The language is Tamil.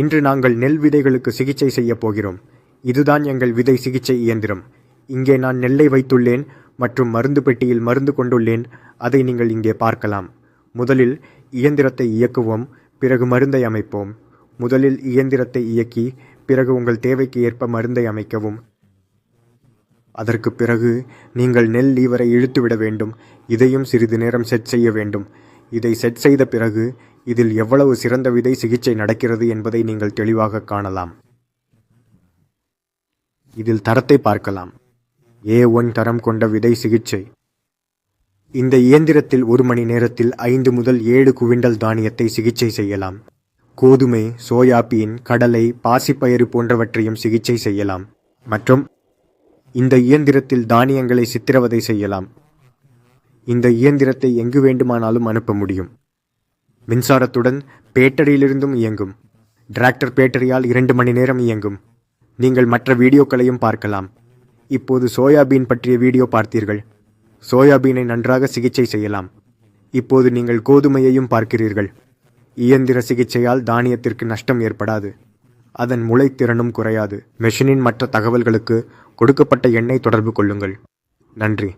இன்று நாங்கள் நெல் விதைகளுக்கு சிகிச்சை செய்யப் போகிறோம். இதுதான் எங்கள் விதை சிகிச்சை இயந்திரம். இங்கே நான் நெல்லை வைத்துள்ளேன் மற்றும் மருந்து பெட்டியில் மருந்து கொண்டுள்ளேன். அதை நீங்கள் இங்கே பார்க்கலாம். முதலில் இயந்திரத்தை இயக்குவோம் பிறகு மருந்தை அமைப்போம். முதலில் இயந்திரத்தை இயக்கி பிறகு உங்கள் தேவைக்கு ஏற்ப மருந்தை அமைக்கவும். அதற்கு பிறகு நீங்கள் நெல் லீவரை இழுத்துவிட வேண்டும். இதையும் சிறிது நேரம் செட் செய்ய வேண்டும். இதை செட் செய்த பிறகு இதில் எவ்வளவு சிறந்த விதை சிகிச்சை நடக்கிறது என்பதை நீங்கள் தெளிவாக காணலாம். இதில் தரத்தை பார்க்கலாம். ஏ ஒன் தரம் கொண்ட விதை சிகிச்சை. இந்த இயந்திரத்தில் ஒரு மணி நேரத்தில் ஐந்து முதல் ஏழு குவிண்டல் தானியத்தை சிகிச்சை செய்யலாம். கோதுமை சோயாபீன் கடலை பாசிப்பயிறு போன்றவற்றையும் சிகிச்சை செய்யலாம். மற்றும் இந்த இயந்திரத்தில் தானியங்களை சித்திரவதை செய்யலாம். இந்த இயந்திரத்தை எங்கு வேண்டுமானாலும் அனுப்ப முடியும். மின்சாரத்துடன் பேட்டரியிலிருந்தும் இயங்கும். டிராக்டர் பேட்டரியால் இரண்டு மணி நேரம் இயங்கும். நீங்கள் மற்ற வீடியோக்களையும் பார்க்கலாம். இப்போது சோயாபீன் பற்றிய வீடியோ பார்த்தீர்கள். சோயாபீனை நன்றாக சிகிச்சை செய்யலாம். இப்போது நீங்கள் கோதுமையையும் பார்க்கிறீர்கள். இயந்திர சிகிச்சையால் தானியத்திற்கு நஷ்டம் ஏற்படாது. அதன் முளைத்திறனும் குறையாது. மெஷினின் மற்ற தகவல்களுக்கு கொடுக்கப்பட்ட எண்ணை தொடர்பு கொள்ளுங்கள். நன்றி.